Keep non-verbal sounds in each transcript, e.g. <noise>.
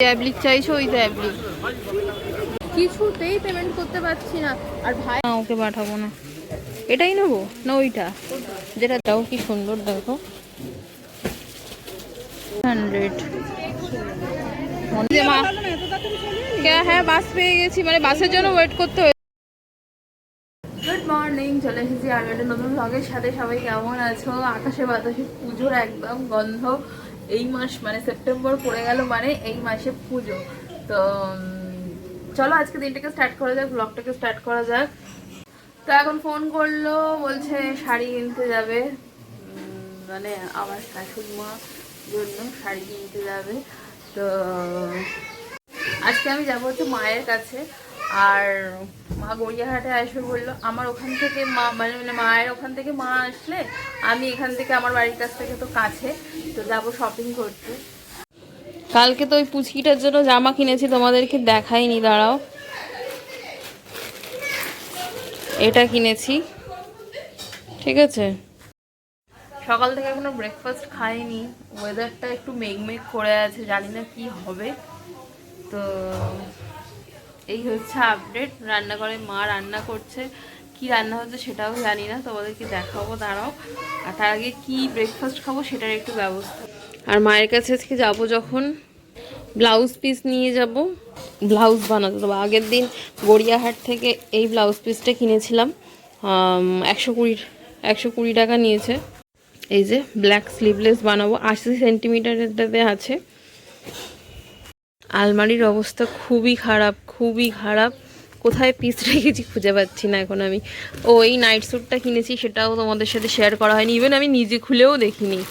Applique চাইছো ওই তো অ্যাপ্লিক কিছুতেই পেমেন্ট করতে পারছি না। আর ভাই না ওকে পাঠাবো না। এটাই নেব? না ওইটা। যেটা দাও কি সুন্দর দেখো। হান্ড্রেড হ্যাঁ বাস পেয়ে গেছি। মানে বাসের জন্য ওয়েট করতে হয়েছে। গুড মর্নিং চলে এসেছি আর একটা নতুন ব্লগের সাথে। সবাই কেমন আছো? আকাশে বাতাসে পুজোর একদম গন্ধ। এই মাস মানে সেপ্টেম্বর পড়ে গেল মানে এই মাসে পুজো। তো চলো আজকে দিনটাকে স্টার্ট করা যাক ব্লগটাকে স্টার্ট করা যাক। তো এখন ফোন করল, বলছে শাড়ি কিনতে যাবে। মানে আমার শাশুড়ি মা জন্য শাড়ি কিনতে যাবে। তো, আজকে আমি যাব হচ্ছে মায়ের কাছে। আর মা গড়িয়াহাটে আসবে বলল, আমার ওখান থেকে মা মানে মানে মায়ের ওখান থেকে মা আসলে আমি এখান থেকে আমার বাড়ির কাছ থেকে তো কাছে, তো যাব শপিং করতে। কালকে তো ওই পুচকিটার জন্য জামা কিনেছি, তোমাদেরকে দেখাইনি, দাঁড়াও। এটা কিনেছি, ঠিক আছে? সকাল থেকে এখনও ব্রেকফাস্ট খাইনি ওয়েদারটা একটু মেঘমেঘ করে আছে, জানি না কি হবে। তো এই হচ্ছে আপডেট রান্নাঘরে মা রান্না করছে। কি রান্না হচ্ছে সেটাও জানি না, তোমাদেরকে দেখাবো, দাঁড়াও। আর তার আগে কি ব্রেকফাস্ট খাব সেটার একটু ব্যবস্থা। আর মায়ের কাছে আজকে যাব যখন ব্লাউজ পিস নিয়ে যাব। ব্লাউজ বানাতে দেবো আগের দিন গড়িয়াহাট থেকে এই ব্লাউজ পিসটা কিনেছিলাম একশো কুড়ি একশো কুড়ি টাকা নিয়েছে। এই যে ব্ল্যাক স্লিভলেস বানাবো। আশি সেন্টিমিটারটাতে আছে। আলমারির অবস্থা খুবই খারাপ খুবই খারাপ। কোথায় পিস রেখেছি খুঁজে পাচ্ছি না এখন আমি। ও, এই নাইট স্যুটটা কিনেছি, সেটাও তোমাদের সাথে শেয়ার করা হয়নি। ইভেন আমি নিজে খুলেও দেখিনি।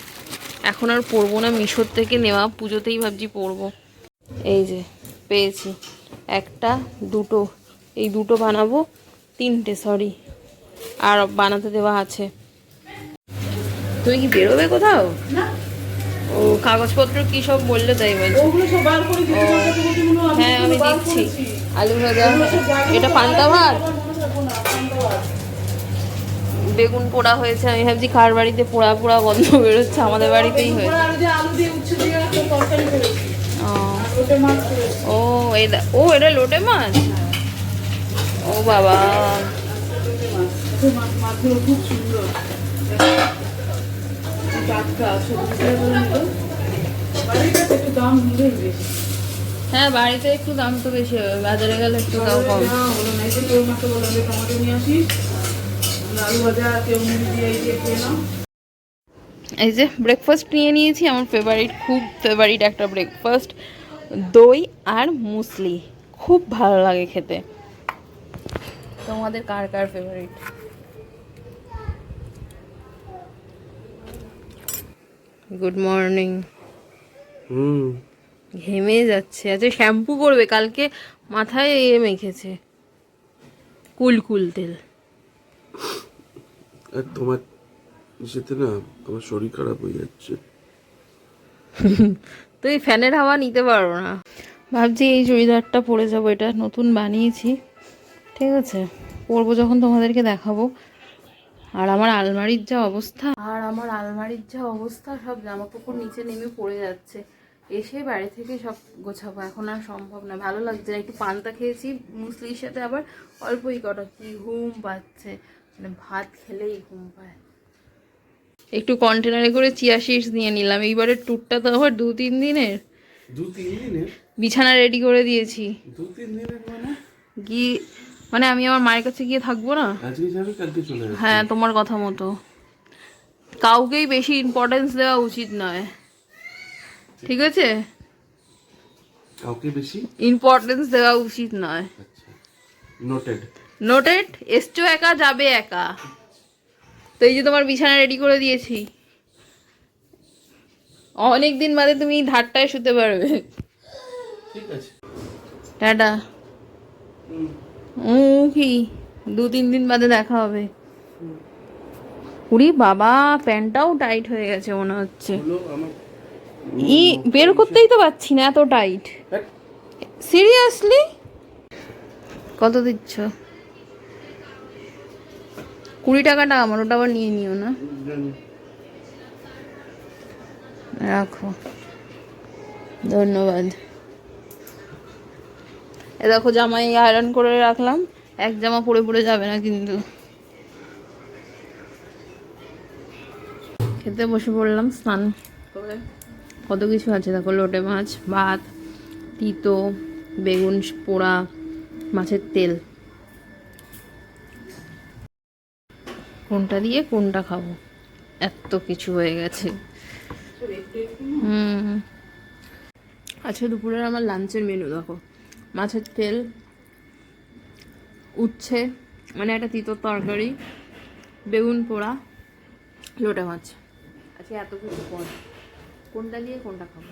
এখন আর পরবো না, মিশোর থেকে নেওয়া পুজোতেই ভাবছি পরবো। এই যে, পেয়েছি। একটা, দুটো। এই দুটো বানাবো, তিনটে সরি আর বানাতে দেওয়া আছে। তুমি কি বেরোবে কোথাও? ও কাগজপত্র কি সব বললে তাই বলছি হ্যাঁ আমি দিচ্ছি আলু ভাজা এটা পান্তা ভাত। বেগুন পোড়া হয়েছে আমি ভাবছি কার বাড়িতে পোড়া পোড়া গন্ধ বেরোচ্ছে আমাদের বাড়িতেই হয়েছে। ও, করেছি। ও এটা লোটে মাছ ও বাবা খুব সুন্দর। হ্যাঁ বাড়িতে একটু দাম তো বেশি হবে। বাজারে গেলে একটু দাম কম। বলো না, যে টমেটো নিয়ে আসিস। আলু এই যে ব্রেকফাস্ট নিয়ে নিয়েছি আমার ফেভারিট খুব ফেভারিট একটা ব্রেকফাস্ট দই আর মুসলি। খুব ভালো লাগে খেতে। তোমাদের কার কার ফেভারিট গুড মর্নিং হুম। ঘেমে যাচ্ছে। আচ্ছা শ্যাম্পু করবে। কালকে মাথায় এ মেখেছে। কুলকুল তেল। আর তোমার যেতে না আমার শরীর খারাপ হয়ে যাচ্ছে। <laughs> তুই ফ্যানের হাওয়া নিতে পারো না। ভাবছি এই চুড়িদারটা পরে যাব। এটা নতুন বানিয়েছি। ঠিক আছে পরবো যখন তোমাদেরকে দেখাবো। আর আমার আলমারির যা অবস্থা। আর আমার আলমারির যা অবস্থা সব জামা কাপড় নিচে নেমে পড়ে যাচ্ছে। এসে বাড়ি থেকে সব গোছাবো। এখন আর সম্ভব না। ভালো লাগছে না। একটু পান্তা খেয়েছি। মুসলির সাথে আবার অল্পই কটা। কি ঘুম পাচ্ছে। মানে ভাত খেলেই ঘুম পায়। একটু কন্টেনারে করে চিয়া সিডস নিয়ে নিলাম। এইবারের ট্যুরটা তো আবার দু তিন দিনের। দু তিন দিনের? বিছানা রেডি করে দিয়েছি। দু তিন দিনের মানে? গিয়ে মানে আমি আমার মায়ের কাছে গিয়ে থাকব না? আজকে যাবে কালকে চলে হ্যাঁ তোমার কথা মতো। কাউকেই বেশি ইম্পর্টেন্স দেওয়া উচিত নয়। ঠিক আছে? কাউকে বেশি? ইম্পর্টেন্স দেওয়া উচিত নয়। আচ্ছা। নোটেড নোটেড এসছো একা যাবে একা। তো এই যে তোমার বিছানা রেডি করে দিয়েছি। অনেক দিন বাদে তুমি ধারটায় শুতে পারবে। ঠিক আছে। টাটা। ও কি? দু তিন দিন বাদে দেখা হবে। উড়ি বাবা প্যান্টটাও টাইট হয়ে গেছে মনে হচ্ছে। ই বের করতেই তো পারছি না এত টাইট। সিরিয়াসলি? কত দিচ্ছ? কুড়ি টাকাটা আমার ওটা আবার নিয়ে নিও না। রাখো। ধন্যবাদ। এ দেখো জামাই আয়রন করে রাখলাম। এক জামা পরে পরে যাবে না কিন্তু। খেতে বসে পড়লাম স্নান করে কত কিছু আছে? দেখো লোটে মাছ ভাত তিতো বেগুন পোড়া মাছের তেল। কোনটা দিয়ে কোনটা খাব? এত কিছু হয়ে গেছে। হুম। আচ্ছা দুপুরের আমার লাঞ্চের মেনু দেখো। মাছের তেল উচ্ছে মানে একটা তিতোর তরকারি বেগুন পোড়া লোটে মাছ। আচ্ছা এত কিছু পদ কোনটা দিয়ে কোনটা খাব?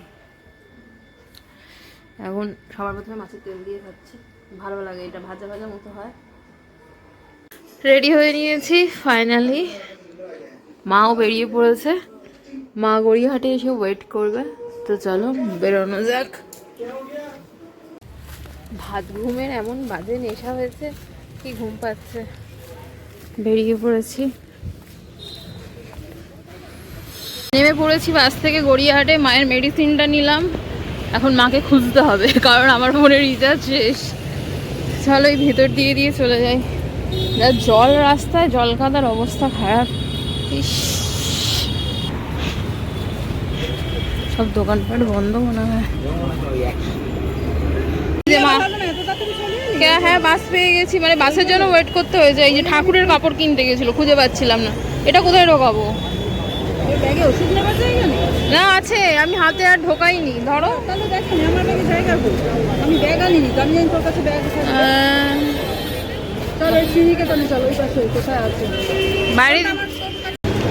এখন সবার প্রথমে মাছের তেল দিয়ে খাচ্ছি। ভালো লাগে, এটা ভাজা ভাজা মতো হয়। রেডি হয়ে নিয়েছি, ফাইনালি। মাও বেরিয়ে পড়েছে। মা গড়িয়াহাটে এসে ওয়েট করবে। তো চলো, বেরোনো যাক। ভাত ঘুমের এমন বাজে নেশা হয়েছে, কি ঘুম পাচ্ছে। বেরিয়ে পড়েছি। নেমে পড়েছি বাস থেকে গড়িয়াহাটে, মায়ের মেডিসিনটা নিলাম। এখন মাকে খুঁজতে হবে, <laughs> কারণ আমার ফোনে রিচার্জ শেষ। চলো এই ভেতর দিয়ে দিয়ে চলে যাই। জল রাস্তায়, জল কাদার অবস্থা খারাপ। ইস। সব দোকানপাট বন্ধ মনে হয়। হ্যাঁ হ্যাঁ বাস পেয়ে গেছি। মানে বাসের জন্য ওয়েট করতে হয়েছে। এই যে ঠাকুরের কাপড় কিনতে গেছিল, খুঁজে পাচ্ছিলাম না। এটা কোথায় ঢোকাবো ব্যাগে ওষুধ নেবার জায়গা নেই না আছে আমি হাতে আর ঢোকাইনি ধরো। তাহলে দেখেন আমার ব্যাগে জায়গা আমি ব্যাগ আনিনি আমি জানি তোর কাছে ব্যাগ আহ, চলো এই সিঁড়িকে চলো ওই পাশে কোথায় আছে?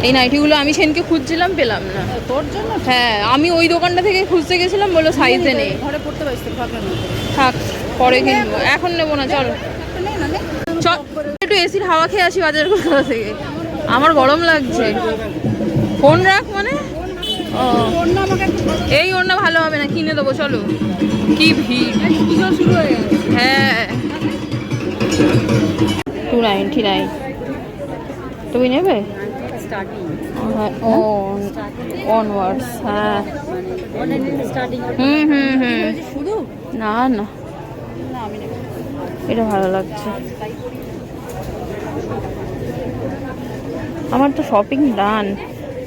এই নাইটিগুলো আমি সেনকে খুঁজছিলাম পেলাম না। তোর জন্য? হ্যাঁ আমি ওই দোকানটা থেকে খুঁজতে গেছিলাম বলল সাইজে নেই। ঘরে পড়তে পারিস থাক পরে কিনবো। এখন নেব না চলো চল। একটু এসির হাওয়া খেয়ে আসি বাজার কলকাতা থেকে। আমার গরম লাগছে। ফোন রাখ মানে? এই না ভালো হবে না কিনে দেবো চলো। কি ভিড়। হয়ে। টু নাইনটি নাইন তুমি নেবে? অনওয়ার্ডস হ্যাঁ। হুম হুম হুম। না না। এটা ভালো লাগছে। আমার তো শপিং ডান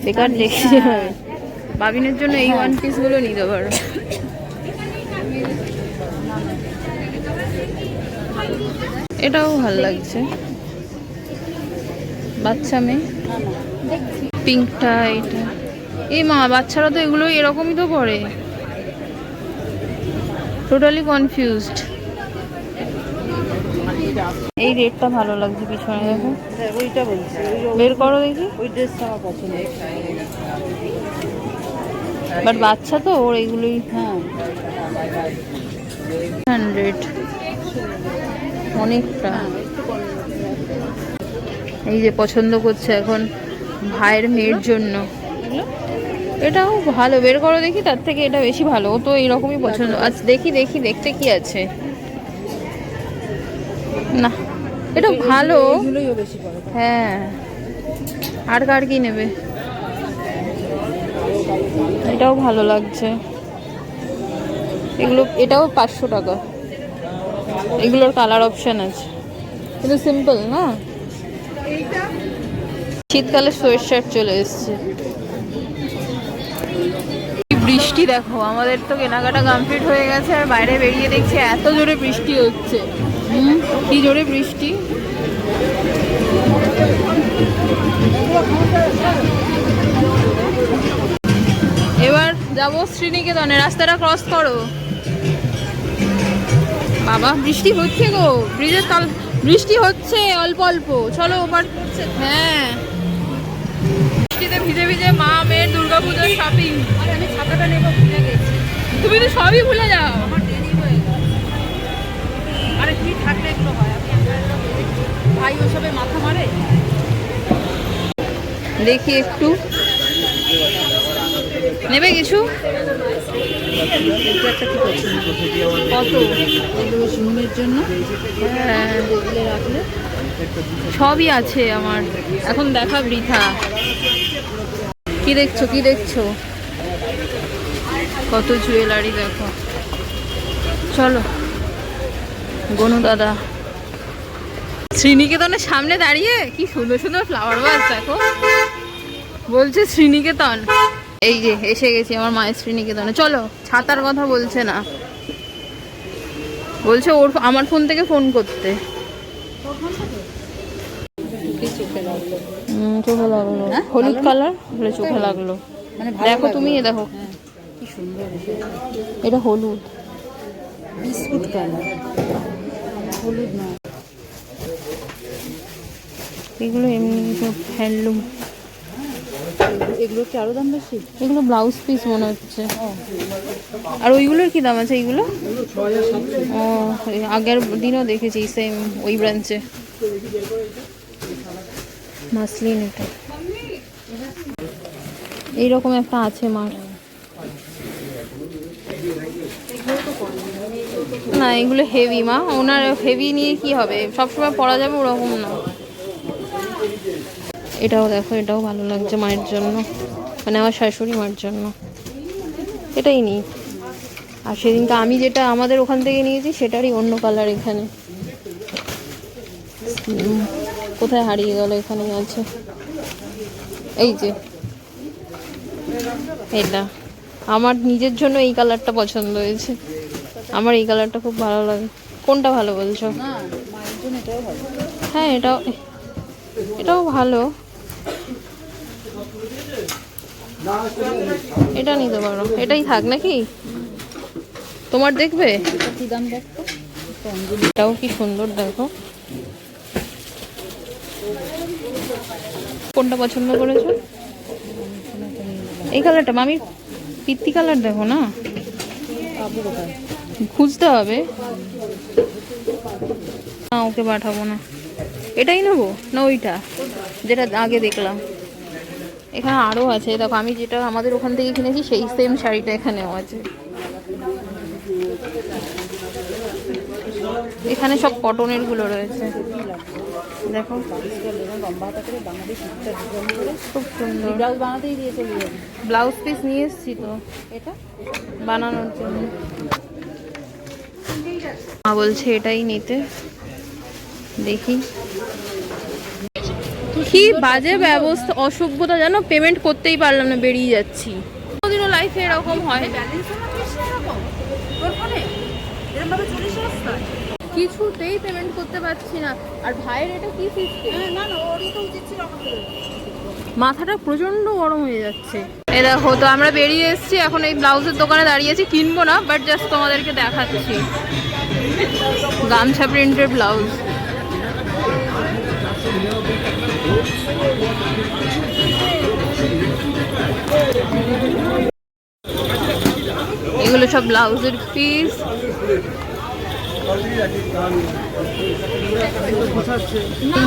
বেকার দেখছি বাবিনের জন্য এই ওয়ান পিসগুলো নিতে পারো। এটাও ভালো লাগছে। বাচ্চা মেয়ে। পিঙ্কটা এটা। এই মা বাচ্চারা তো এগুলো এরকমই তো পরে। টোটালি কনফিউজড এই রেটটা ভালো লাগছে পিছনে দেখো। হ্যাঁ ওইটা বের করো দেখি। ওই ড্রেসটা আমার পছন্দ। বাট বাচ্চা তো ওর এইগুলোই হ্যাঁ। হান্ড্রেড অনেকটা। এই যে পছন্দ করছে এখন ভাইয়ের মেয়ের জন্য। এটাও ভালো বের করো দেখি তার থেকে এটা বেশি ভালো। ও তো এইরকমই পছন্দ। আচ্ছা দেখি দেখি দেখতে কি আছে। না এটা ভালো। হ্যাঁ। আর কার কি নেবে? এটাও ভালো লাগছে। এগুলো, এটাও পাঁচশো টাকা। এগুলোর কালার অপশান আছে। কিন্তু সিম্পল না? শীতকালে সোয়েট চলে এসছে। বৃষ্টি দেখো, আমাদের তো কেনাকাটা কমপ্লিট হয়ে গেছে, আর বাইরে বেরিয়ে দেখছি এত জোরে বৃষ্টি হচ্ছে। কি জোরে বৃষ্টি? যাব শ্রীনিকেতনে, রাস্তাটা ক্রস করো। বাবা, বৃষ্টি হচ্ছে গো। ব্রিজের কাল, বৃষ্টি হচ্ছে অল্প অল্প। চলো ওপার। হ্যাঁ। বৃষ্টিতে ভিজে ভিজে মা, মেয়ের দুর্গাপুজোর শপিং আমি ছাতাটা নেব, ভুলে গেছি। তুমি তো সবই ভুলে যাও। আমার দেরি হয়ে গেছে। আরে তুই থাকলে এগুলো হয়? আমি ভাই ওসবে মাথা মারে? দেখি একটু নেবে কিছু এটা একটা কি পছন্দ কত এগুলো রুমের জন্য হ্যাঁ এগুলো রাখলে সবই আছে আমার। এখন দেখা বৃথা। কি দেখছ কি দেখছ? কত জুয়েলারি দেখো। চলো, গনু দাদা। শ্রীনিকেতনের সামনে দাঁড়িয়ে কি সুন্দর সুন্দর ফ্লাওয়ার বাস দেখো। বলছে শ্রীনিকেতন। এই যে এসে গেছি আমার মায়ের শ্রীনিকেতনে। চলো ছাতার কথা বলছে না। বলছে ওর আমার ফোন থেকে ফোন করতে। চোখে লাগল। হলুদ কালার? চোখে লাগল। মানে দেখো তুমি দেখো। হ্যাঁ, সুন্দর। এটা হলুদ। বিস্কুট কালার। হলুদ না। এগুলো এমনি সব হ্যান্ডলুম। এগুলো কি আরও দাম বেশি? এগুলো ব্লাউজ পিস মনে হচ্ছে। আর ওইগুলোর কি দাম আছে এইগুলো? ও আগের দিনও দেখেছি সেম ওই ব্রাঞ্চে মাসলিন এটা। এইরকম একটা আছে মার। না এগুলো হেভি মা। ওনার হেভি নিয়ে কি হবে? সবসময় পরা যাবে ওরকম না। এটাও দেখো এটাও ভালো লাগছে মায়ের জন্য। মানে আমার শাশুড়ি মার জন্য। এটাই নিই। আর সেদিনকে আমি যেটা আমাদের ওখান থেকে নিয়েছি সেটারই অন্য কালার এখানে। কোথায় হারিয়ে গেল এখানে আছে? এই যে। এটা। আমার নিজের জন্য এই কালারটা পছন্দ হয়েছে। আমার এই কালারটা খুব ভালো লাগে। কোনটা ভালো বলছো? হ্যাঁ এটাও এটাও ভালো। এটা নিতে পারো। এটাই থাক নাকি? তোমার দেখবে? এটাও কি সুন্দর, দেখো। কোনটা পছন্দ করেছ? এই কালারটা মামি, পিত্তি কালার দেখো না? খুঁজতে হবে। না, ওকে পাঠাবো না। এটাই নেব? না, ওইটা, যেটা আগে দেখলাম। এখানে আরও আছে। দেখো, আমি যেটা আমাদের ওখান থেকে কিনেছি, সেই সেম শাড়িটা এখানেও আছে। এখানে সব কটনেরগুলো রয়েছে। দেখো, খুব সুন্দর। ব্লাউজ পিস নিয়ে এসেছি তো। এটা বানানোর জন্য। মা বলছে এটাই নিতে। দেখি। কি বাজে ব্যবস্থা, অসভ্যতা যেন পেমেন্ট করতেই পারলাম না, বেরিয়ে যাচ্ছি। কোনোদিনও লাইফে এরকম হয় কিছুতেই পেমেন্ট করতে পারছি না। আর ভাইয়ের এটা কি সিস্টেম মাথাটা প্রচণ্ড গরম হয়ে যাচ্ছে। এ দেখো, তো আমরা বেরিয়ে এসেছি, এখন এই ব্লাউজের দোকানে দাঁড়িয়েছি কিনবো না বাট জাস্ট তোমাদেরকে দেখাচ্ছি। গামছা প্রিন্টের ব্লাউজ এগুলো সব ব্লাউজের পিস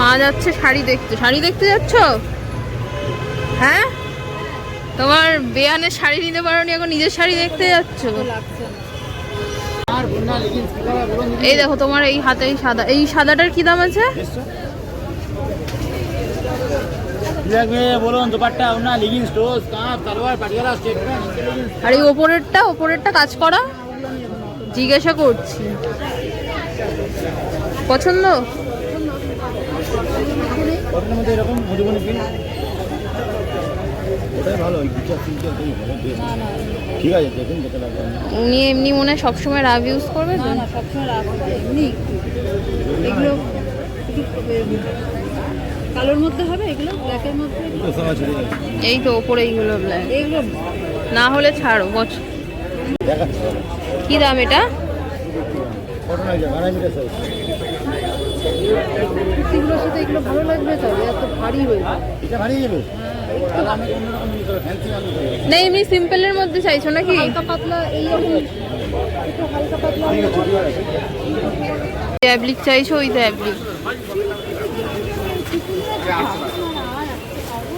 মা যাচ্ছে শাড়ি দেখতে। শাড়ি দেখতে যাচ্ছ? হ্যাঁ? তোমার বেয়ানের শাড়ি নিতে পারো এখন নিজের শাড়ি দেখতে যাচ্ছ? এই দেখো, তোমার এই হাতে এই সাদা এই সাদাটার কি দাম আছে? লাগবে বলুন দুপাট্টা আপনার লিগিংস টোস কাঁপ সালোয়ার পাটিয়ালা স্টেটমেন্ট আর এই ওপরেরটা ওপরেরটা কাজ করা? জিজ্ঞাসা করছি। পছন্দ? ওটার মধ্যে এরকম মধুবনী। উনি এমনি মনে হয় সবসময় রাব ইউজ করবে না সবসময় রাখব এমনি। এগুলো কালোর মধ্যে হবে এগুলো ব্ল্যাকের মধ্যে? এই তো ওপরে এইগুলো ব্ল্যাক এগুলো না হলে ছাড়ো বছ কি দাম এটা? কুর্তিগুলোর সাথে এগুলো ভালো লাগবে তো? এত ভারী হয়ে এটা ভারিয়ে যাবে। তাহলে আমি অন্যরকম নিতে হবে ফ্যান্সি আমি করব। না এমনি সিম্পলের মধ্যে চাইছো নাকি হালকা পাতলা। একটু পাতলা চাইছো ওই ট্যাবলিক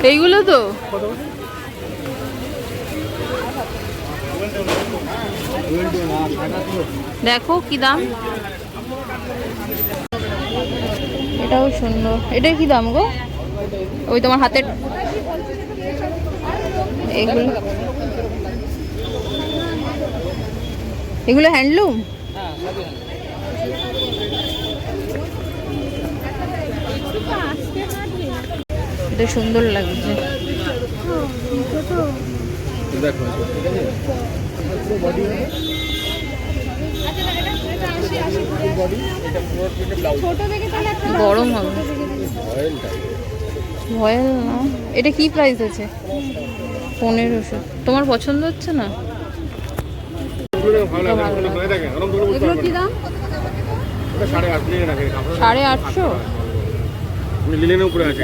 এইগুলো তো? দেখো কি দাম। এটাও সুন্দর এটা কি দাম গো? ওই তোমার হাতের এগুলো। এগুলো হ্যান্ডলুম? এটা সুন্দর লাগছে। গরম হবে। ভয়েল না। এটা কি প্রাইস আছে? পনেরোশো। তোমার পছন্দ হচ্ছে না? এগুলো কি দাম? সাড়ে আটশো। লিলেনের উপরে আছে।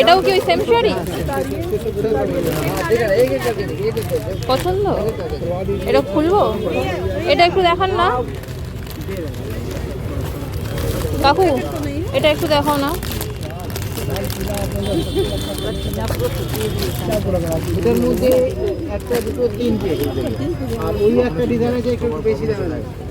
এটাও কি ওই সেম শাড়ি? পছন্দ? এটা খুলবো? এটা একটু দেখান না। কাকু, এটা একটু দেখাও না। এটার মধ্যে একটা দুটো তিনটে। আর ওই একটা ডিজাইন একটু বেশি দামে লাগে।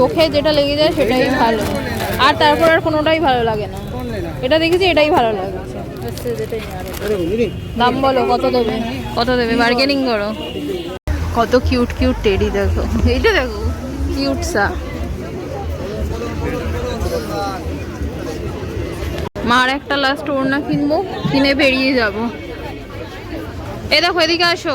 চোখে যেটা লেগে যায় সেটাই ভালো। আর তারপর আর কোনোটাই ভালো লাগে না। এটা দেখেছি, এটাই ভালো লাগে। দাম বলো, কত দেবে? কত দেবে? বার্গেনিং করো। কত কিউট কিউট টেডি দেখো। এইটা দেখো কিউট সা মার একটা লাস্ট ওড়না কিনবো, কিনে বেরিয়ে যাব। এ দেখো, এদিকে আসো।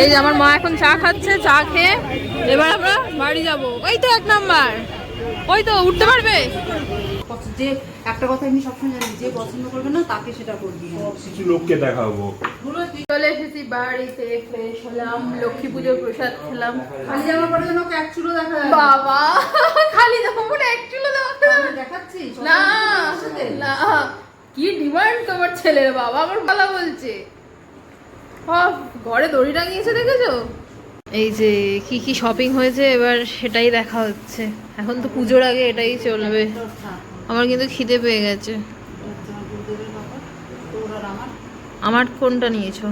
এই যে আমার মা এখন চা খাচ্ছে চা খেয়ে এবার আমরা বাড়ি যাব। ওই তো এক নাম্বার। ওই তো উঠতে পারবে? যে একটা কথা আমি সবসময় জানি যে পছন্দ করবে না তাকে সেটা করবি কিছু লোককে দেখাবো। চলে এসেছি বাড়িতে ফ্রেশ হলাম লক্ষ্মী পুজোর প্রসাদ খেলাম। খালি জামা পরে যেন ওকে এক চুলো দেখা বাবা খালি যাব মনে এক আমি দেখাচ্ছি না না কি ডিমান্ড তোমার ছেলের বাবা আমার ভালো বলছে। ঘরে দড়ি টাঙিয়েছে দেখেছ? এই যে কি কি শপিং হয়েছে, এবার সেটাই দেখা হচ্ছে। এখন তো পুজোর আগে এটাই চলবে। আমার কিন্তু খিদে পেয়ে গেছে। আমার কোনটা নিয়েছো।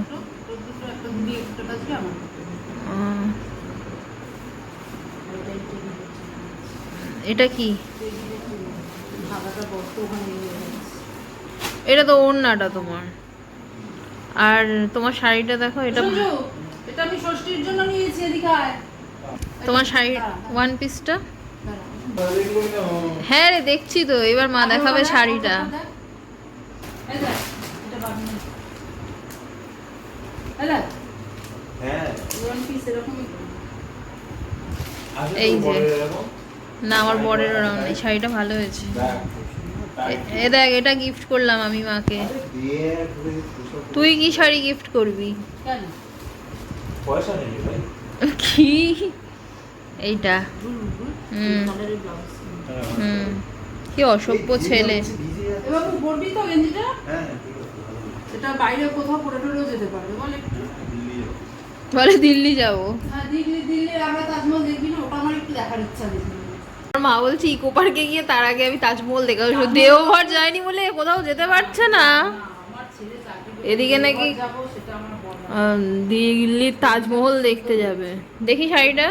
এটা কি। এটা তো ওড়নাটা তোমার। আর তোমার শাড়িটা দেখো এটা এটা আমি ষষ্ঠীর জন্য নিয়েছি এদিকে আয়। তোমার শাড়ি ওয়ান পিসটা হ্যাঁ রে দেখছি তো এবার মা দেখাবে শাড়িটা। এই। এই হ্যাঁ। এই যে। না আমার বরের ওরম নেই শাড়িটা ভালো হয়েছে। এ- দেখ এটা গিফট করলাম আমি মাকে। তুই কি শাড়ি গিফট করবি? কেন? পয়সা নেই ভাই। কি? এইটা। হুম। হুম। কি অসভ্য ছেলে। এবার তুই পরবি তো গেঞ্জিটা? এটা বাইরে কোথাও পরে টরেও যেতে পারবে বল একটু। বলে দিল্লি যাব। হ্যাঁ দিল্লি দিল্লি আমরা তাজমহল দেখবি না ওটা আমার একটু দেখার ইচ্ছা দেখবি আমার মা বলছে, ইকো পার্কে গিয়ে তার আগে আমি তাজমহল দেখে আসব। দেওঘর যায়নি বলে কোথাও যেতে পারছে না। এদিকে নাকি দিল্লির তাজমহল দেখতে যাবে। দেখি শাড়িটা।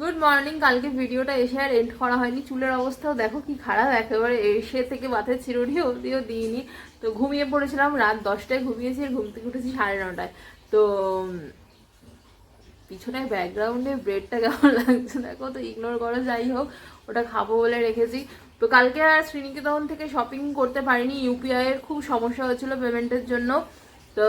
গুড মর্নিং কালকে ভিডিওটা এসে আর এন্ড করা হয়নি। চুলের অবস্থাও দেখো কি খারাপ, একেবারে এসে থেকে মাথায় চিরুনি অবধিও দিইনি। তো ঘুমিয়ে পড়েছিলাম রাত দশটায়, ঘুমিয়েছি আর ঘুম থেকে উঠেছি সাড়ে নটায়। তো পিছনে ব্যাকগ্রাউন্ডে ব্রেডটা কেমন লাগছে? দেখো তো ইগনোর করো, যাই হোক, ওটা খাব বলে রেখেছি। তো কালকে আর শ্রীনিকেতন থেকে শপিং করতে পারিনি ইউপিআই এর খুব সমস্যা হয়েছিল পেমেন্টের জন্য। তো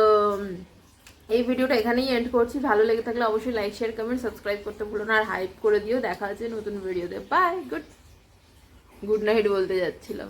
এই ভিডিওটা এখানেই এন্ড করছি। ভালো লেগে থাকলে অবশ্যই লাইক শেয়ার কমেন্ট সাবস্ক্রাইব করতে ভুলো না। আর হাইপ করে দিও। দেখা হচ্ছে নতুন ভিডিওতে বাই গুড গুড নাইট বলতে যাচ্ছিলাম।